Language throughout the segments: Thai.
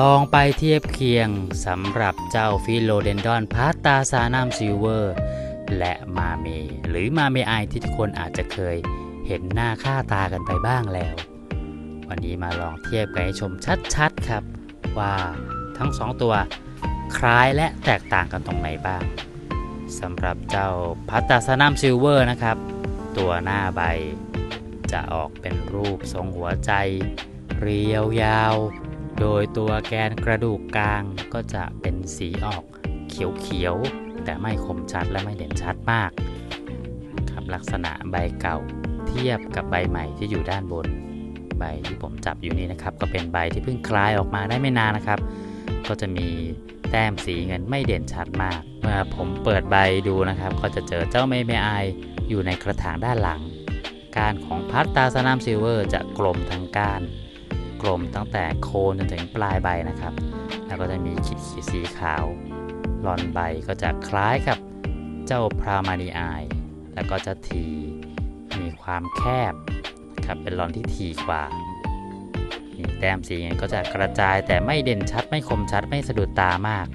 ลองไปเทียบเคียงสำหรับเจ้าฟิโลเดนดอนพาสตาซานามซิลเวอร์ และมาเม หรือมาเมไอที่ทุกคนอาจจะเคยเห็นหน้าค่าตากันไปบ้างแล้ว วันนี้มาลองเทียบกันให้ชมชัดๆครับ ว่าทั้งสองตัวคล้ายและแตกต่างกันตรงไหนบ้างสำหรับเจ้าพัตตาซานามซิลเวอร์นะครับ ตัวหน้าใบ จะออกเป็นรูปทรงหัวใจ เรียวยาว โดยตัวแกนกระดูกกลางก็จะเป็นสีออกเขียวๆ แต่ไม่คมชัดและไม่เด่นชัดมากครับลักษณะใบเก่าเทียบกับใบใหม่ที่อยู่ด้านบน ใบที่ผมจับอยู่นี้นะครับ ก็เป็นใบที่เพิ่งคลายออกมาได้ไม่นานนะครับ ก็จะมีแต้มสีเงินไม่เด่นชัดมาก เมื่อผมเปิดใบดูนะครับ ก็จะเจอเจ้าเมเมไออยู่ในกระถางด้านหลัง การของพัตตาสนามซิลเวอร์จะกลมทั้งก้าน กลมตั้งแต่โคนจนถึงปลายใบนะครับ แล้วก็จะมีขีดขีดสีขาวลอนใบก็จะคล้ายกับเจ้าพรามานีไอแล้วก็จะทีมีความแคบครับเป็นลอนที่ทีกว่ามีแต้มสีเงินก็จะกระจายแต่ไม่เด่นชัดไม่คมชัดไม่สะดุดตามาก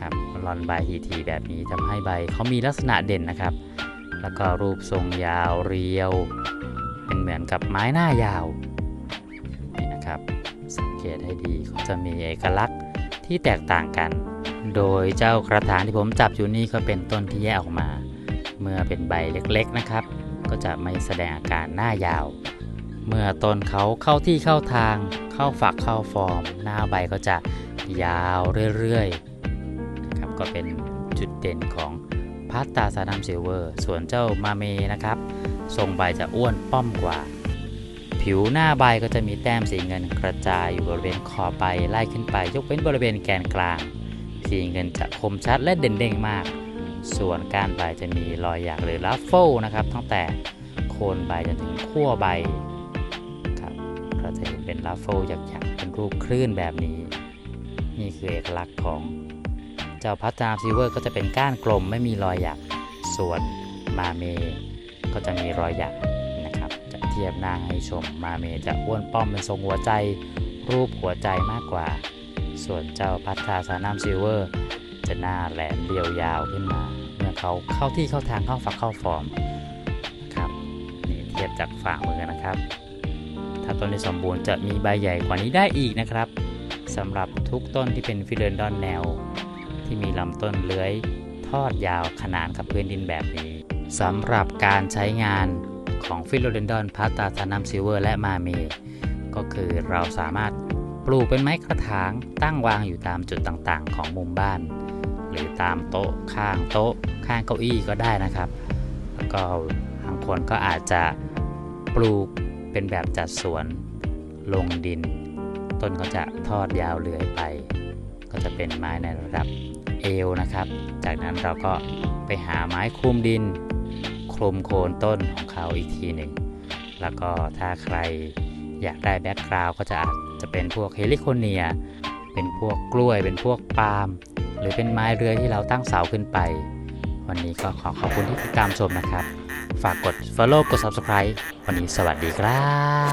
ครับลอนใบทีทีแบบนี้ทำให้ใบเขามีลักษณะเด่นนะครับ แล้วก็รูปทรงยาวเรียว เป็นเหมือนกับไม้หน้ายาว เกตให้ดีเขาจะมีเอกลักษณ์ที่แตกต่างกัน โดยเจ้ากระถางที่ผมจับอยู่นี่ก็เป็นต้นที่แยกออกมา เมื่อเป็นใบเล็กๆนะครับ ก็จะไม่แสดงอาการหน้ายาว เมื่อต้นเขาเข้าที่เข้าทาง เข้าฝักเข้าฟอร์ม หน้าใบก็จะยาวเรื่อยๆนะครับก็เป็นจุดเด่นของพาสตาซาดัมซิลเวอร์ ส่วนเจ้ามาเมนะครับ ทรงใบจะอ้วนป้อมกว่า ผิวหน้าใบก็จะมีแต้มสีเงินกระจายอยู่บริเวณขอบใบไล่ขึ้นไป ยกเว้นบริเวณแกนกลาง สีเงินจะคมชัดและเด่นเด่งมาก ส่วนก้านใบจะมีรอยหยักหรือลัฟเฟิลนะครับตั้งแต่โคนใบจนถึงขั้วใบครับเราจะเห็นเป็นลัฟเฟิลหยักๆเป็นรูปคลื่นแบบนี้ นี่คือเอกลักษณ์ของเจ้าพัฒนาซิลเวอร์ก็จะเป็นก้านกลมไม่มีรอยหยักส่วนมาเมก็จะมีรอยหยัก ทียบหน้าให้ชมมาเมจะอ้วนป้อมเป็นทรงหัวใจ รูปหัวใจมากกว่า ส่วนเจ้าพัฒนาสานามซิลเวอร์ จะหน้าแหลมเรียวยาวขึ้นมา เมื่อเขาเข้าที่เข้าทางเข้าฝักเข้าฟอร์มครับนี่เทียบจากฝ่ามือนะครับ ถ้าต้นที่สมบูรณ์จะมีใบใหญ่กว่านี้ได้อีกนะครับสำหรับทุกต้นที่เป็นฟิเลนดอนแนว ที่มีลำต้นเลื้อย ทอดยาวขนานกับพื้นดินแบบนี้สำหรับการใช้งาน ของฟิโลเดนดอนพาตาทานัมซิเวอร์ และมาเม ก็คือเราสามารถปลูกเป็นไม้กระถางตั้งวางอยู่ตามจุดต่างๆ ของมุมบ้าน หรือตามโต๊ะข้างโต๊ะข้างเก้าอี้ก็ได้นะครับ แล้วก็บางคนก็อาจจะปลูกเป็นแบบจัดสวนลงดิน ต้นก็จะทอดยาวเลื้อยไป ก็จะเป็นไม้ในระดับเอวนะครับ จากนั้นเราก็ไปหาไม้คลุมดิน คลุมโคนต้นของเขาอีกทีหนึ่ง แล้วก็ถ้าใครอยากได้แบ็กกราวด์ก็จะอาจจะเป็นพวกเฮลิโคเนีย เป็นพวกกล้วย เป็นพวกปาล์ม หรือเป็นไม้เรือที่เราตั้งเสาขึ้นไป วันนี้ก็ขอขอบคุณที่ติดตามชมนะครับ ฝากกด follow กด subscribe วันนี้สวัสดีครับ